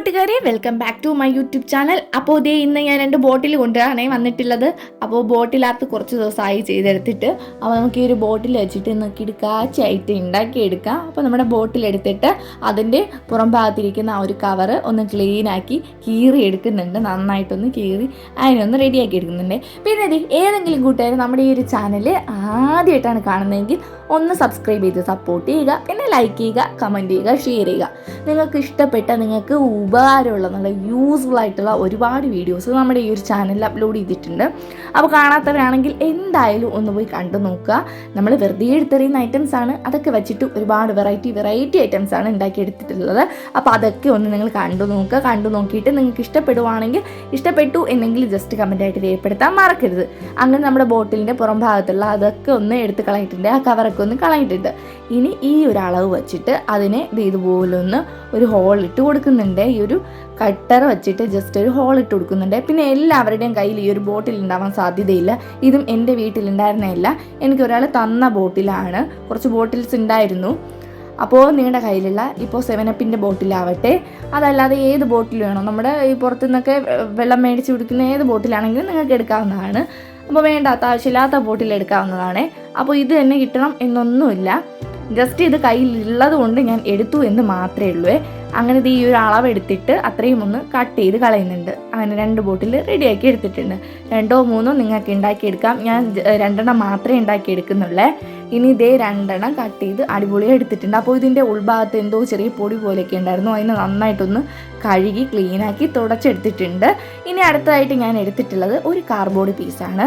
കൂട്ടുകാരെ welcome back to my YouTube channel അപ്പോൾ ഇതേ ഇന്ന് ഞാൻ രണ്ട് ബോട്ടിൽ കൊണ്ടുവരാണേ വന്നിട്ടുള്ളത്. അപ്പോൾ ബോട്ടിലകത്ത് കുറച്ച് ദിവസമായി ചെയ്തെടുത്തിട്ട് അപ്പോൾ നമുക്ക് ഈ ഒരു ബോട്ടിൽ വെച്ചിട്ട് നോക്കി ഉണ്ടാക്കി എടുക്കാം അപ്പോൾ നമ്മുടെ ബോട്ടിൽ എടുത്തിട്ട് അതിന്റെ പുറം ഭാഗത്തിരിക്കുന്ന ആ ഒരു കവറ് ഒന്ന് ക്ലീനാക്കി കീറി എടുക്കുന്നുണ്ട് നന്നായിട്ടൊന്ന് കീറി അതിനൊന്ന് റെഡിയാക്കി എടുക്കുന്നുണ്ട്. പിന്നെ ഇത് ഏതെങ്കിലും കൂട്ടുകാർ നമ്മുടെ ഈ ഒരു ചാനൽ ആദ്യമായിട്ടാണ് കാണുന്നതെങ്കിൽ ഒന്ന് സബ്സ്ക്രൈബ് ചെയ്ത് സപ്പോർട്ട് ചെയ്യുക പിന്നെ ലൈക്ക് ചെയ്യുക കമന്റ് ചെയ്യുക ഷെയർ ചെയ്യുക. നിങ്ങൾക്ക് ഇഷ്ടപ്പെട്ട നിങ്ങൾക്ക് ഉപകാരമുള്ള നല്ല യൂസ്ഫുൾ ആയിട്ടുള്ള ഒരുപാട് വീഡിയോസ് നമ്മുടെ ഈ ഒരു ചാനലിൽ അപ്ലോഡ് ചെയ്തിട്ടുണ്ട്. അപ്പോൾ കാണാത്തവരാണെങ്കിൽ എന്തായാലും ഒന്ന് പോയി കണ്ടു നോക്കുക. നമ്മൾ വെറുതെ എടുത്തെറിയുന്ന ഐറ്റംസ് ആണ്. അതൊക്കെ വെച്ചിട്ട് ഒരുപാട് വെറൈറ്റി വെറൈറ്റി ഐറ്റംസ് ആണ് ഉണ്ടാക്കിയെടുത്തിട്ടുള്ളത് അപ്പോൾ അതൊക്കെ ഒന്ന് നിങ്ങൾ കണ്ടു നോക്കുക. കണ്ടു നോക്കിയിട്ട് നിങ്ങൾക്ക് ഇഷ്ടപ്പെടുവാണെങ്കിൽ ഇഷ്ടപ്പെട്ടു എന്നെങ്കിൽ ജസ്റ്റ് കമന്റായിട്ട് രേഖപ്പെടുത്താൻ മറക്കരുത്. അങ്ങനെ നമ്മുടെ ബോട്ടിലിന്റെ പുറം ഭാഗത്തുള്ള അതൊക്കെ ഒന്ന് എടുത്ത് കളയിട്ടുണ്ട് ആ കവറൊക്കെ ഒന്ന് കളഞ്ഞിട്ടുണ്ട് ഇനി ഈ ഒരു അളവ് വെച്ചിട്ട് അതിനെ ദേ ഇതുപോലെ ഒന്ന് ഒരു ഹോൾ ഇട്ട് കൊടുക്കുന്നുണ്ട്. ഈ ഒരു കട്ടർ വെച്ചിട്ട് ജസ്റ്റ് ഒരു ഹോൾ ഇട്ട് കൊടുക്കുന്നുണ്ട്. പിന്നെ എല്ലാവരുടെയും കയ്യിൽ ഈ ഒരു ബോട്ടിൽ ഉണ്ടാവാൻ സാധ്യതയില്ല. ഇതും എന്റെ വീട്ടിലുണ്ടായിരുന്നില്ല എനിക്ക് ഒരാൾ തന്ന ബോട്ടിലാണ് കുറച്ച് ബോട്ടിൽസ് ഉണ്ടായിരുന്നു. അപ്പോൾ നിങ്ങളുടെ കയ്യിലുള്ള ഇപ്പോൾ സെവനപ്പിന്റെ ബോട്ടിലാവട്ടെ അതല്ലാതെ ഏത് ബോട്ടിൽ വേണോ? നമ്മുടെ ഈ പുറത്തു നിന്നൊക്കെ വെള്ളം മേടിച്ച് കുടിക്കുന്ന ഏത് ബോട്ടിലാണെങ്കിലും നിങ്ങൾക്ക് എടുക്കാവുന്നതാണ്. അപ്പോൾ വേണ്ടാത്ത ആവശ്യമില്ലാത്ത ബോട്ടിൽ എടുക്കാവുന്നതാണ്. അപ്പോൾ ഇത് തന്നെ കിട്ടണം എന്നൊന്നുമില്ല. ജസ്റ്റ് ഇത് കയ്യിലുള്ളത് കൊണ്ട് ഞാൻ എടുത്തു എന്ന് മാത്രമേ ഉള്ളൂ. അങ്ങനെ ഈ ഒരു അളവ് എടുത്തിട്ട് അത്രയും ഒന്ന് കട്ട് ചെയ്ത് കളയുന്നുണ്ട്. അങ്ങനെ രണ്ട് ബോട്ടിൽ റെഡിയാക്കി എടുത്തിട്ടുണ്ട്. രണ്ടോ മൂന്നോ നിങ്ങൾക്ക് ഉണ്ടാക്കിയെടുക്കാം. ഞാൻ രണ്ടെണ്ണം മാത്രമേ ഉണ്ടാക്കിയെടുക്കുന്നുള്ളേ. ഇനി ഇതേ രണ്ടെണ്ണം കട്ട് ചെയ്ത് അടിപൊളിയായി എടുത്തിട്ടുണ്ട്. അപ്പോൾ ഇതിന്റെ ഉൾഭാഗത്ത് എന്തോ ചെറിയ പൊടി പോലെയൊക്കെ ഉണ്ടായിരുന്നു. അതിനെ നന്നായിട്ടൊന്ന് കഴുകി ക്ലീനാക്കി തുടച്ചെടുത്തിട്ടുണ്ട്. ഇനി അടുത്തതായിട്ട് ഞാൻ എടുത്തിട്ടുള്ളത് ഒരു കാർബോർഡ് പീസാണ്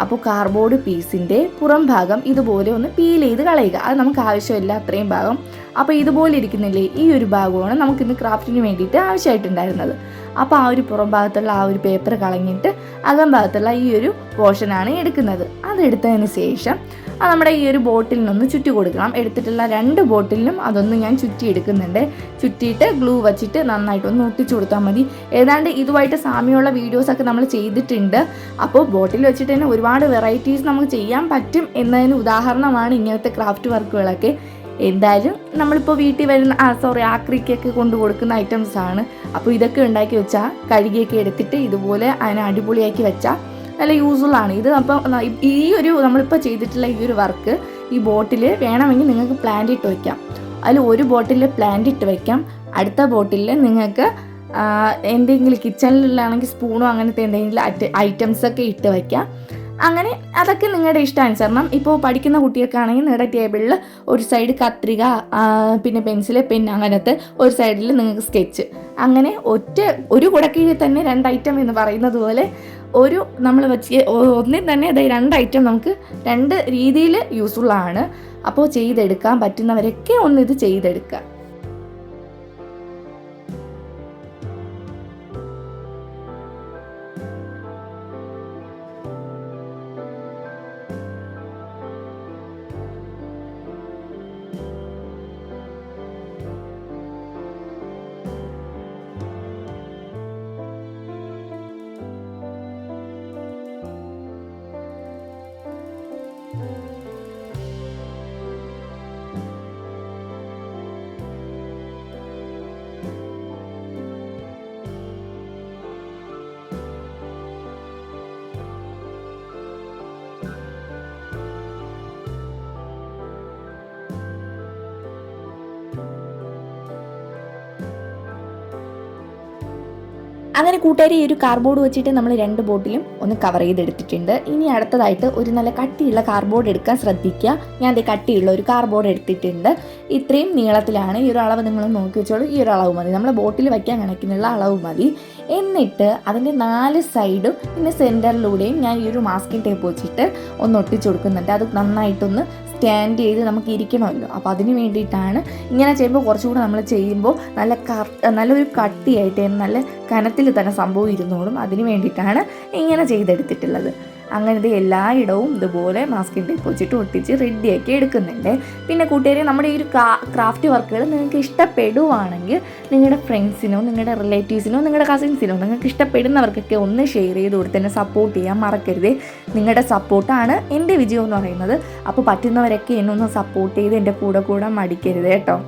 അപ്പോൾ കാർഡ്ബോർഡ് പീസിന്റെ പുറം ഭാഗം ഇതുപോലെ ഒന്ന് പീൽ ചെയ്ത് കളയുക. അത് നമുക്ക് ആവശ്യമില്ല അത്രയും ഭാഗം. അപ്പോൾ ഇതുപോലെ ഇരിക്കുന്നില്ലേ? ഈ ഒരു ഭാഗമാണ് നമുക്ക് നമുക്കിന്ന് ക്രാഫ്റ്റിന് വേണ്ടിയിട്ട് ആവശ്യമായിട്ടുണ്ടായിരുന്നത്. അപ്പോൾ ആ ഒരു പുറം ഭാഗത്തുള്ള ആ ഒരു പേപ്പർ കളഞ്ഞിട്ട് അകം ഭാഗത്തുള്ള ഈ ഒരു പോർഷനാണ് എടുക്കുന്നത്. അതെടുത്തതിന് ശേഷം അത് നമ്മുടെ ഈ ഒരു ബോട്ടിലിനൊന്ന് ചുറ്റി കൊടുക്കണം. എടുത്തിട്ടുള്ള രണ്ട് ബോട്ടിലിനും അതൊന്ന് ഞാൻ ചുറ്റി എടുക്കുന്നുണ്ട്. ചുറ്റിയിട്ട് ഗ്ലൂ വെച്ചിട്ട് നന്നായിട്ടൊന്ന് ഒട്ടിച്ചു കൊടുത്താൽ മതി. ഏതാണ്ട് ഇതുമായിട്ട് സാമ്യമുള്ള വീഡിയോസൊക്കെ നമ്മൾ ചെയ്തിട്ടുണ്ട്. അപ്പോൾ ബോട്ടിൽ വെച്ചിട്ട് തന്നെ ഒരുപാട് വെറൈറ്റീസ് നമുക്ക് ചെയ്യാൻ പറ്റും എന്നതിന് ഉദാഹരണമാണ് ഇങ്ങനത്തെ ക്രാഫ്റ്റ് വർക്കുകളൊക്കെ എന്തായാലും നമ്മളിപ്പോൾ വീട്ടിൽ വരുന്ന ആ സോറി ആക്രിക്കൊക്കെ കൊണ്ടു കൊടുക്കുന്ന ഐറ്റംസ് ആണ്. അപ്പോൾ ഇതൊക്കെ ഉണ്ടാക്കി വെച്ചാൽ കഴുകിയൊക്കെ എടുത്തിട്ട് ഇതുപോലെ അതിനെ അടിപൊളിയാക്കി വെച്ചാൽ നല്ല യൂസ്ഫുൾ ആണ്. ഇത് അപ്പം ഈ ഒരു നമ്മളിപ്പോൾ ചെയ്തിട്ടുള്ള ഈ ഒരു വർക്ക് ഈ ബോട്ടിൽ വേണമെങ്കിൽ നിങ്ങൾക്ക് പ്ലാന്റ് ഇട്ട് വയ്ക്കാം അതിൽ ഒരു ബോട്ടിൽ പ്ലാന്റ് ഇട്ട് വയ്ക്കാം അടുത്ത ബോട്ടിൽ നിങ്ങൾക്ക് എന്തെങ്കിലും കിച്ചണിലാണെങ്കിൽ സ്പൂണോ അങ്ങനത്തെ എന്തെങ്കിലും ഐറ്റംസ് ഒക്കെ ഇട്ട് വയ്ക്കാം അങ്ങനെ അതൊക്കെ നിങ്ങളുടെ ഇഷ്ടാനുസരണം ഇപ്പോൾ പഠിക്കുന്ന കുട്ടികൾക്കാണെങ്കിൽ നിങ്ങളുടെ ടേബിളിൽ ഒരു സൈഡ് കത്രിക പിന്നെ പെൻസിൽ പെൻ അങ്ങനത്തെ ഒരു സൈഡിൽ നിങ്ങൾക്ക് സ്കെച്ച് അങ്ങനെ ഒറ്റ ഒരു കുടക്കീഴിൽ തന്നെ രണ്ട് ഐറ്റം എന്ന് പറയുന്നത് പോലെ ഒരു നമ്മൾ വെച്ച് ഒന്നിൽ തന്നെ അതായത് രണ്ട് ഐറ്റം നമുക്ക് രണ്ട് രീതിയിൽ യൂസ്ഫുൾ ആണ്. അപ്പോൾ ചെയ്തെടുക്കാൻ പറ്റുന്നവരൊക്കെ ഒന്ന് ഇത് ചെയ്തെടുക്കുക. അങ്ങനെ കൂട്ടുകാരി ഈ ഒരു കാർഡ്ബോർഡ് വെച്ചിട്ട് നമ്മൾ രണ്ട് ബോട്ടിലും ഒന്ന് കവർ ചെയ്തെടുത്തിട്ടുണ്ട്. ഇനി അടുത്തതായിട്ട് ഒരു നല്ല കട്ടിയുള്ള കാർഡ്ബോർഡ് എടുക്കാൻ ശ്രദ്ധിക്കുക. ഞാൻ അത് കട്ടിയുള്ള ഒരു കാർഡ്ബോർഡ് എടുത്തിട്ടുണ്ട്. ഇത്രയും നീളത്തിലാണ്. ഈ ഒരു അളവ് നിങ്ങൾ നോക്കി വെച്ചോളൂ. ഈ ഒരു അളവ് മതി. നമ്മൾ ബോട്ടിൽ വയ്ക്കാൻ കണക്കിനുള്ള അളവ് മതി. എന്നിട്ട് അതിന്റെ നാല് സൈഡും പിന്നെ സെന്ററിലൂടെയും ഞാൻ ഈ ഒരു മാസ്കിംഗ് ടേപ്പ് വെച്ചിട്ട് ഒന്ന് ഒട്ടിച്ചു കൊടുക്കുന്നുണ്ട്. അത് നന്നായിട്ടൊന്ന് സ്റ്റാൻഡ് ചെയ്ത് നമുക്ക് ഇരിക്കണമല്ലോ. അപ്പോൾ അതിന് വേണ്ടിയിട്ടാണ് ഇങ്ങനെ ചെയ്യുമ്പോൾ കുറച്ചുകൂടെ നമ്മൾ ചെയ്യുമ്പോൾ നല്ല നല്ലൊരു കട്ടിയായിട്ട് നല്ല കനത്തിൽ തന്നെ സംഭവം ഇരുന്നോളും. അതിന് വേണ്ടിയിട്ടാണ് ഇങ്ങനെ ചെയ്തെടുത്തിട്ടുള്ളത്. അങ്ങനത്തെ എല്ലായിടവും ഇതുപോലെ മാസ്കിന്റെ ടേപ്പ് വെച്ചിട്ട് ഒട്ടിച്ച് റെഡിയാക്കി എടുക്കുന്നുണ്ട്. പിന്നെ കൂട്ടുകാരെ നമ്മുടെ ഈ ഒരു ക്രാഫ്റ്റ് വർക്കുകൾ നിങ്ങൾക്ക് ഇഷ്ടപ്പെടുവാണെങ്കിൽ നിങ്ങളുടെ ഫ്രണ്ട്സിനോ നിങ്ങളുടെ റിലേറ്റീവ്സിനോ നിങ്ങളുടെ കസിൻസിനോ നിങ്ങൾക്ക് ഇഷ്ടപ്പെടുന്നവർക്കൊക്കെ ഒന്ന് ഷെയർ ചെയ്ത് കൊടുത്ത് തന്നെ സപ്പോർട്ട് ചെയ്യാൻ മറക്കരുത്. നിങ്ങളുടെ സപ്പോർട്ടാണ് എന്റെ വിജയം എന്ന് പറയുന്നത്. അപ്പോൾ പറ്റുന്നവരൊക്കെ എന്നെ ഒന്ന് സപ്പോർട്ട് ചെയ്ത് എന്റെ കൂടെ കൂടെ മടിക്കരുത് കേട്ടോ.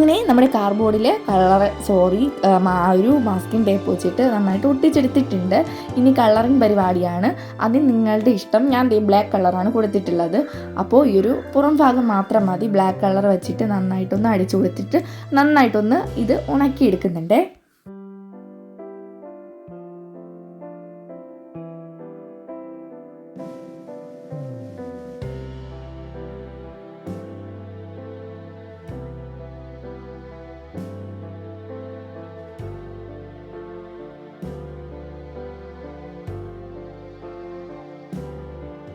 അങ്ങനെ നമ്മുടെ കാർബോർഡിൽ കളർ സോറി ഒരു മാസ്കിംഗ് ടേപ്പ് വെച്ചിട്ട് നന്നായിട്ട് ഒട്ടിച്ചെടുത്തിട്ടുണ്ട്. ഇനി കളറിങ് പരിപാടിയാണ്. അതിന് നിങ്ങളുടെ ഇഷ്ടം ഞാൻ ദേ ബ്ലാക്ക് കളറാണ് കൊടുത്തിട്ടുള്ളത്. അപ്പോൾ ഈ ഒരു പുറം ഭാഗം മാത്രം മതി. ബ്ലാക്ക് കളർ വെച്ചിട്ട് നന്നായിട്ടൊന്ന് അടിച്ചു കൊടുത്തിട്ട് നന്നായിട്ടൊന്ന് ഇത് ഉണക്കിയെടുക്കുന്നുണ്ടേ.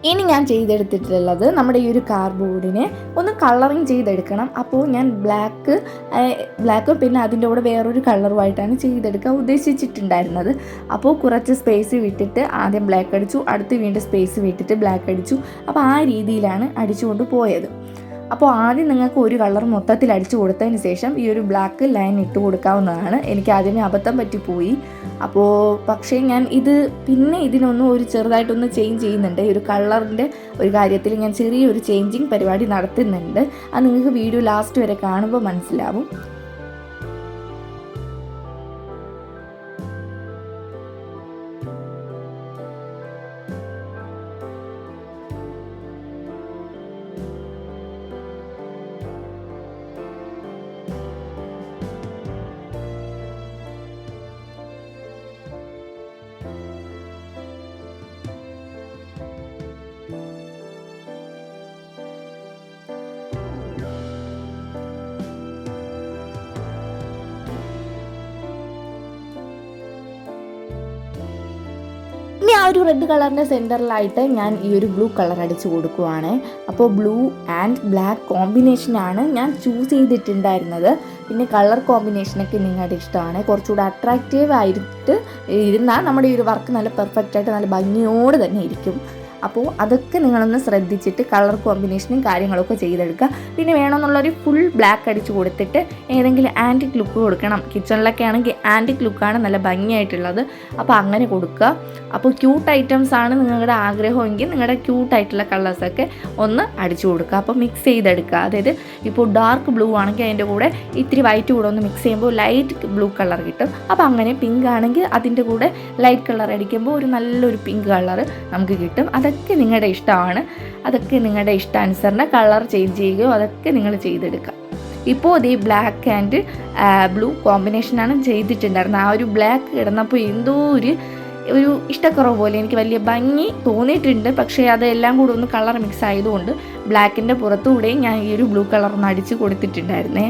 ഇനി ഞാൻ ചെയ്തെടുത്തിട്ടുള്ളത് നമ്മുടെ ഈ ഒരു കാർഡ്ബോർഡിനെ ഒന്ന് കളറിങ് ചെയ്തെടുക്കണം. അപ്പോൾ ഞാൻ ബ്ലാക്ക് ബ്ലാക്കും പിന്നെ അതിന്റെ കൂടെ വേറൊരു കളറുമായിട്ടാണ് ചെയ്തെടുക്കാൻ ഉദ്ദേശിച്ചിട്ടുണ്ടായിരുന്നത്. അപ്പോൾ കുറച്ച് സ്പേസ് വിട്ടിട്ട് ആദ്യം ബ്ലാക്ക് അടിച്ചു അടുത്ത് വീണ്ടും സ്പേസ് വിട്ടിട്ട് ബ്ലാക്ക് അടിച്ചു. അപ്പോൾ ആ രീതിയിലാണ് അടിച്ചുകൊണ്ട് പോയത്. അപ്പോൾ ആദ്യം നിങ്ങൾക്ക് ഒരു കളർ മൊത്തത്തിൽ അടിച്ചു കൊടുത്തതിന് ശേഷം ഈ ഒരു ബ്ലാക്ക് ലൈൻ ഇട്ട് കൊടുക്കാവുന്നതാണ്. എനിക്ക് ആദ്യമേ അബദ്ധം പറ്റിപ്പോയി അപ്പോൾ പക്ഷേ ഞാൻ ഇത് പിന്നെ ഇതിനൊന്നും ഒരു ചെറുതായിട്ടൊന്ന് ചേഞ്ച് ചെയ്യുന്നുണ്ട്. ഈ ഒരു കളറിന്റെ ഒരു കാര്യത്തിൽ ഞാൻ ചെറിയൊരു ചേഞ്ചിങ് പരിപാടി നടത്തുന്നുണ്ട്. അത് നിങ്ങൾക്ക് വീഡിയോ ലാസ്റ്റ് വരെ കാണുമ്പോൾ മനസ്സിലാവും. ഒരു റെഡ് കളറിന്റെ സെന്ററിലായിട്ട് ഞാൻ ഈ ഒരു ബ്ലൂ കളർ അടിച്ച് കൊടുക്കുവാണ്. അപ്പോൾ ബ്ലൂ ആൻഡ് ബ്ലാക്ക് കോമ്പിനേഷനാണ് ഞാൻ ചൂസ് ചെയ്തിട്ടുണ്ടായിരുന്നത്. പിന്നെ കളർ കോമ്പിനേഷനൊക്കെ നിങ്ങളുടെ ഇഷ്ടമാണ്. കുറച്ചുകൂടെ അട്രാക്റ്റീവ് ആയിട്ട് ഇരുന്നാൽ നമ്മുടെ ഈ ഒരു വർക്ക് നല്ല പെർഫെക്റ്റ് ആയിട്ട് നല്ല ഭംഗിയോട് തന്നെ ഇരിക്കും. അപ്പോൾ അതൊക്കെ നിങ്ങളൊന്ന് ശ്രദ്ധിച്ചിട്ട് കളർ കോമ്പിനേഷനും കാര്യങ്ങളൊക്കെ ചെയ്തെടുക്കുക. പിന്നെ വേണമെന്നുള്ളൊരു ഫുൾ ബ്ലാക്ക് അടിച്ച് കൊടുത്തിട്ട് ഏതെങ്കിലും ആന്റിക് ലുക്ക് കൊടുക്കണം. കിച്ചണിലൊക്കെ ആണെങ്കിൽ ആന്റിക് ലുക്കാണ് നല്ല ഭംഗിയായിട്ടുള്ളത്. അപ്പോൾ അങ്ങനെ കൊടുക്കുക. അപ്പോൾ ക്യൂട്ട് ഐറ്റംസ് ആണ് നിങ്ങളുടെ ആഗ്രഹമെങ്കിൽ നിങ്ങളുടെ ക്യൂട്ടായിട്ടുള്ള കളേഴ്സൊക്കെ ഒന്ന് അടിച്ചു കൊടുക്കുക. അപ്പോൾ മിക്സ് ചെയ്തെടുക്കുക. അതായത് ഇപ്പോൾ ഡാർക്ക് ബ്ലൂ ആണെങ്കിൽ അതിന്റെ കൂടെ ഇത്തിരി വൈറ്റ് കൂടെ ഒന്ന് മിക്സ് ചെയ്യുമ്പോൾ ലൈറ്റ് ബ്ലൂ കളർ കിട്ടും. അപ്പോൾ അങ്ങനെ പിങ്ക് ആണെങ്കിൽ അതിന്റെ കൂടെ ലൈറ്റ് കളർ അടിക്കുമ്പോൾ ഒരു നല്ലൊരു പിങ്ക് കളർ നമുക്ക് കിട്ടും. അതൊക്കെ നിങ്ങളുടെ ഇഷ്ടമാണ്. അതൊക്കെ നിങ്ങളുടെ ഇഷ്ടാനുസരണം കളർ ചേഞ്ച് ചെയ്യുകയോ അതൊക്കെ നിങ്ങൾ ചെയ്തെടുക്കുക. ഇപ്പോൾ അതേ ബ്ലാക്ക് ആൻഡ് ബ്ലൂ കോമ്പിനേഷനാണ് ചെയ്തിട്ടുണ്ടായിരുന്നത്. ആ ഒരു ബ്ലാക്ക് കിടന്നപ്പോൾ എന്തോ ഒരു ഒരു ഇഷ്ടക്കുറവ് പോലെ എനിക്ക് വലിയ ഭംഗി തോന്നിയിട്ടുണ്ട്. പക്ഷേ അതെല്ലാം കൂടെ ഒന്ന് കളർ മിക്സ് ആയതുകൊണ്ട് ബ്ലാക്കിന്റെ പുറത്തുകൂടെയും ഞാൻ ഈ ഒരു ബ്ലൂ കളർ ഒന്ന് അടിച്ച് കൊടുത്തിട്ടുണ്ടായിരുന്നേ.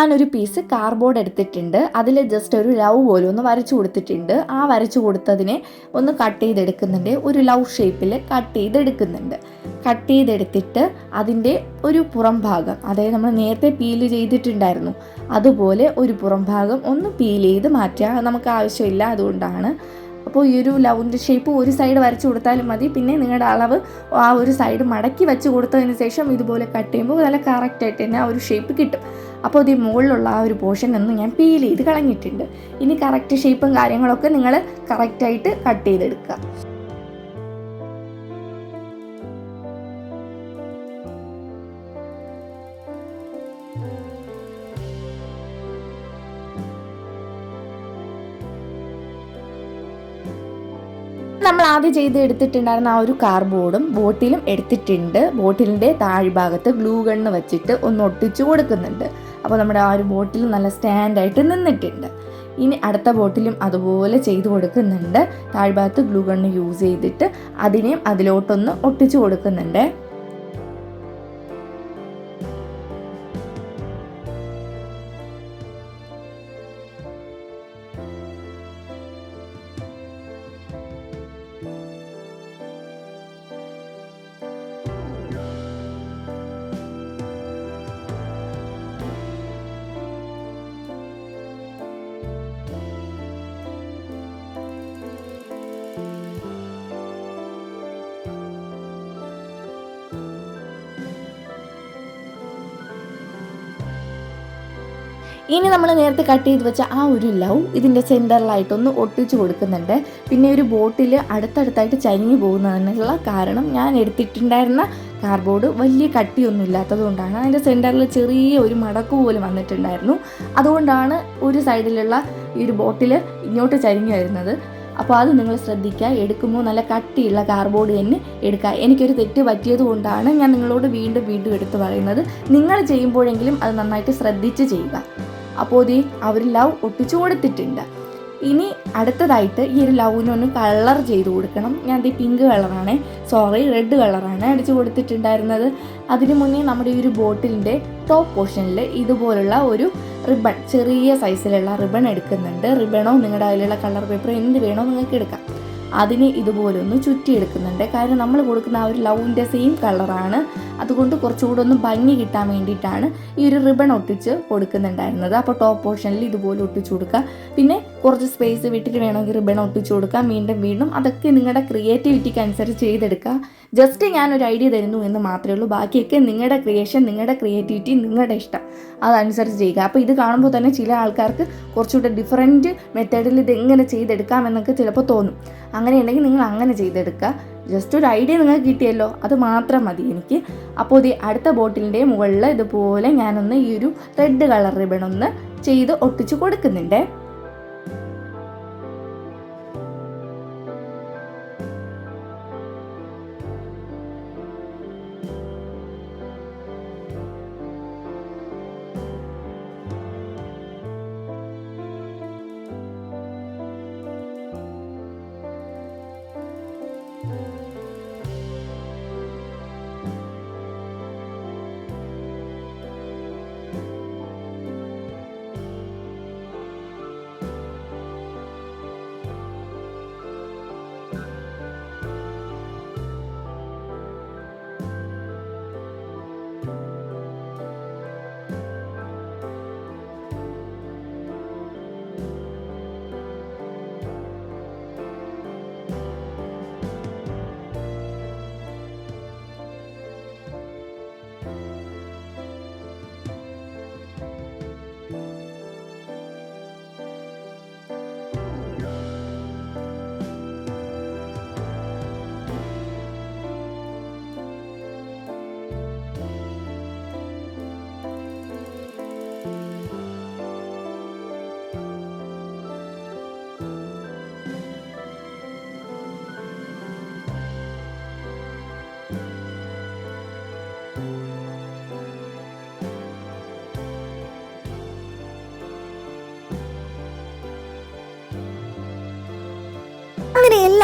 ഞാനൊരു പീസ് കാർഡ്ബോർഡ് എടുത്തിട്ടുണ്ട്. അതിൽ ജസ്റ്റ് ഒരു ലവ് പോലെ ഒന്ന് വരച്ചു കൊടുത്തിട്ടുണ്ട്. ആ വരച്ചു കൊടുത്തതിനെ ഒന്ന് കട്ട് ചെയ്തെടുക്കുന്നുണ്ട്. ഒരു ലവ് ഷേപ്പിൽ കട്ട് ചെയ്തെടുക്കുന്നുണ്ട്. കട്ട് ചെയ്തെടുത്തിട്ട് അതിന്റെ ഒരു പുറം ഭാഗം അതായത് നമ്മൾ നേരത്തെ പീൽ ചെയ്തിട്ടുണ്ടായിരുന്നു. അതുപോലെ ഒരു പുറം ഭാഗം ഒന്ന് പീൽ ചെയ്ത് മാറ്റുക. നമുക്ക് ആവശ്യമില്ല അതുകൊണ്ടാണ്. അപ്പോൾ ഈ ഒരു ലവിന്റെ ഷേപ്പ് ഒരു സൈഡ് വരച്ചു കൊടുത്താലും മതി. പിന്നെ നിങ്ങളുടെ അളവ് ആ ഒരു സൈഡ് മടക്കി വെച്ച് കൊടുത്തതിന് ശേഷം ഇതുപോലെ കട്ട് ചെയ്യുമ്പോൾ നല്ല കറക്റ്റായിട്ട് തന്നെ ആ ഒരു ഷേപ്പ് കിട്ടും. അപ്പോൾ ഈ മുകളിലുള്ള ആ ഒരു പോർഷൻ ഒന്ന് ഞാൻ പീൽ ചെയ്ത് കളഞ്ഞിട്ടുണ്ട്. ഇനി കറക്റ്റ് ഷേപ്പും കാര്യങ്ങളൊക്കെ നിങ്ങൾ കറക്റ്റായിട്ട് കട്ട് ചെയ്തെടുക്കുക. നമ്മൾ ആദ്യം ചെയ്ത് എടുത്തിട്ടുണ്ടായിരുന്ന ആ ഒരു കാർബോർഡും ബോട്ടിലും എടുത്തിട്ടുണ്ട്. ബോട്ടിലിന്റെ താഴ്ഭാഗത്ത് ഗ്ലൂ ഗണ്ണ് വെച്ചിട്ട് ഒന്ന് ഒട്ടിച്ചു കൊടുക്കുന്നുണ്ട്. അപ്പോൾ നമ്മുടെ ആ ഒരു ബോട്ടിൽ നല്ല സ്റ്റാൻഡായിട്ട് നിന്നിട്ടുണ്ട്. ഇനി അടുത്ത ബോട്ടിലും അതുപോലെ ചെയ്തു കൊടുക്കുന്നുണ്ട്. താഴ്ഭാഗത്ത് ഗ്ലൂ യൂസ് ചെയ്തിട്ട് അതിനെയും അതിലോട്ടൊന്ന് ഒട്ടിച്ചു കൊടുക്കുന്നുണ്ട്. ഇനി നമ്മൾ നേരത്തെ കട്ട് ചെയ്ത് വെച്ച ആ ഒരു ലവ് ഇതിന്റെ സെന്ററിലായിട്ടൊന്ന് ഒട്ടിച്ചു കൊടുക്കുന്നുണ്ട്. പിന്നെ ഒരു ബോട്ടിൽ അടുത്തടുത്തായിട്ട് ചരിഞ്ഞു പോകുന്നതിനുള്ള കാരണം ഞാൻ എടുത്തിട്ടുണ്ടായിരുന്ന കാർബോർഡ് വലിയ കട്ടിയൊന്നും ഇല്ലാത്തത് കൊണ്ടാണ് അതിന്റെ സെന്ററിൽ ചെറിയ ഒരു മടക്ക് പോലും വന്നിട്ടുണ്ടായിരുന്നു. അതുകൊണ്ടാണ് ഒരു സൈഡിലുള്ള ഈ ഒരു ബോട്ടിൽ ഇങ്ങോട്ട് ചരിഞ്ഞു വരുന്നത്. അപ്പോൾ അത് നിങ്ങൾ ശ്രദ്ധിക്കുക. എടുക്കുമ്പോൾ നല്ല കട്ടിയുള്ള കാർബോർഡ് തന്നെ എടുക്കുക. എനിക്കൊരു തെറ്റ് പറ്റിയത് കൊണ്ടാണ് ഞാൻ നിങ്ങളോട് വീണ്ടും വീണ്ടും എടുത്തു പറയുന്നത്. നിങ്ങൾ ചെയ്യുമ്പോഴെങ്കിലും അത് നന്നായിട്ട് ശ്രദ്ധിച്ച് ചെയ്യുക. അപ്പോൾ ഇത് അവർ ലവ് ഒട്ടിച്ചു കൊടുത്തിട്ടുണ്ട്. ഇനി അടുത്തതായിട്ട് ഈ ഒരു ലവിനൊന്ന് കളർ ചെയ്ത് കൊടുക്കണം. ഞാൻ ഈ പിങ്ക് കളറാണ് സോറി റെഡ് കളറാണ് അടിച്ചു കൊടുത്തിട്ടുണ്ടായിരുന്നത്. അതിനു മുന്നേ നമ്മുടെ ഈ ഒരു ബോട്ടിലിന്റെ ടോപ്പ് പോർഷനിൽ ഇതുപോലുള്ള ഒരു റിബൺ ചെറിയ സൈസിലുള്ള റിബൺ എടുക്കുന്നുണ്ട്. റിബണോ നിങ്ങളുടെ അതിലുള്ള കളർ പേപ്പർ എന്ത് വേണോ നിങ്ങൾക്ക് എടുക്കാം. അതിന് ഇതുപോലെ ഒന്ന് ചുറ്റിയെടുക്കുന്നുണ്ട്. കാരണം നമ്മൾ കൊടുക്കുന്ന ആ ഒരു ലവിന്റെ സെയിം കളറാണ് അതുകൊണ്ട് കുറച്ചുകൂടെ ഒന്ന് ഭംഗി കിട്ടാൻ വേണ്ടിയിട്ടാണ് ഈ ഒരു റിബൺ ഒട്ടിച്ച് കൊടുക്കുന്നുണ്ടായിരുന്നത്. അപ്പോൾ ടോപ്പ് പോർഷനിൽ ഇതുപോലെ ഒട്ടിച്ചു കൊടുക്കുക. പിന്നെ കുറച്ച് സ്പേസ് വിട്ടിട്ട് വേണമെങ്കിൽ റിബൺ ഒട്ടിച്ചു കൊടുക്കാം വീണ്ടും വീണ്ടും അതൊക്കെ നിങ്ങളുടെ ക്രിയേറ്റിവിറ്റിക്ക് അനുസരിച്ച് ചെയ്തെടുക്കുക. ജസ്റ്റ് ഞാനൊരു ഐഡിയ തരുന്നു എന്ന് മാത്രമേ ഉള്ളൂ. ബാക്കിയൊക്കെ നിങ്ങളുടെ ക്രിയേഷൻ നിങ്ങളുടെ ക്രിയേറ്റിവിറ്റി നിങ്ങളുടെ ഇഷ്ടം. അതനുസരിച്ച് ചെയ്യുക. അപ്പോൾ ഇത് കാണുമ്പോൾ തന്നെ ചില ആൾക്കാർക്ക് കുറച്ചുകൂടെ ഡിഫറെന്റ് മെത്തേഡിൽ ഇത് എങ്ങനെ ചെയ്തെടുക്കാം എന്നൊക്കെ ചിലപ്പോൾ തോന്നും. അങ്ങനെയുണ്ടെങ്കിൽ നിങ്ങൾ അങ്ങനെ ചെയ്തെടുക്കുക. ജസ്റ്റ് ഒരു ഐഡിയ നിങ്ങൾക്ക് കിട്ടിയല്ലോ അത് മാത്രം മതി എനിക്ക്. അപ്പോൾ ഇത് അടുത്ത ബോട്ടിലിന്റെ മുകളിൽ ഇതുപോലെ ഞാനൊന്ന് ഈ ഒരു റെഡ് കളർ റിബൺ ഒന്ന് ചെയ്ത് ഒട്ടിച്ച് കൊടുക്കുന്നുണ്ട്. അങ്ങനെ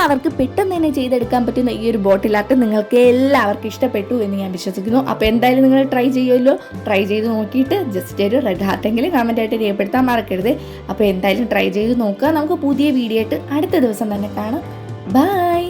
എല്ലാവർക്കും പെട്ടെന്ന് തന്നെ ചെയ്തെടുക്കാൻ പറ്റുന്ന ഈ ഒരു ബോട്ടിൽ ആർട്ട് നിങ്ങൾക്ക് എല്ലാവർക്കും ഇഷ്ടപ്പെട്ടു എന്ന് ഞാൻ വിശ്വസിക്കുന്നു. അപ്പോൾ എന്തായാലും നിങ്ങൾ ട്രൈ ചെയ്യുമല്ലോ. ട്രൈ ചെയ്ത് നോക്കിയിട്ട് ജസ്റ്റ് ഒരു റെഡ് ഹാർട്ട് ഹാർട്ടെങ്കിലും കമന്റ് ആയിട്ട് രേഖപ്പെടുത്താൻ മറക്കരുത്. അപ്പോൾ എന്തായാലും ട്രൈ ചെയ്ത് നോക്കുക. നമുക്ക് പുതിയ വീഡിയോ ആയിട്ട് അടുത്ത ദിവസം തന്നെ കാണാം. ബൈ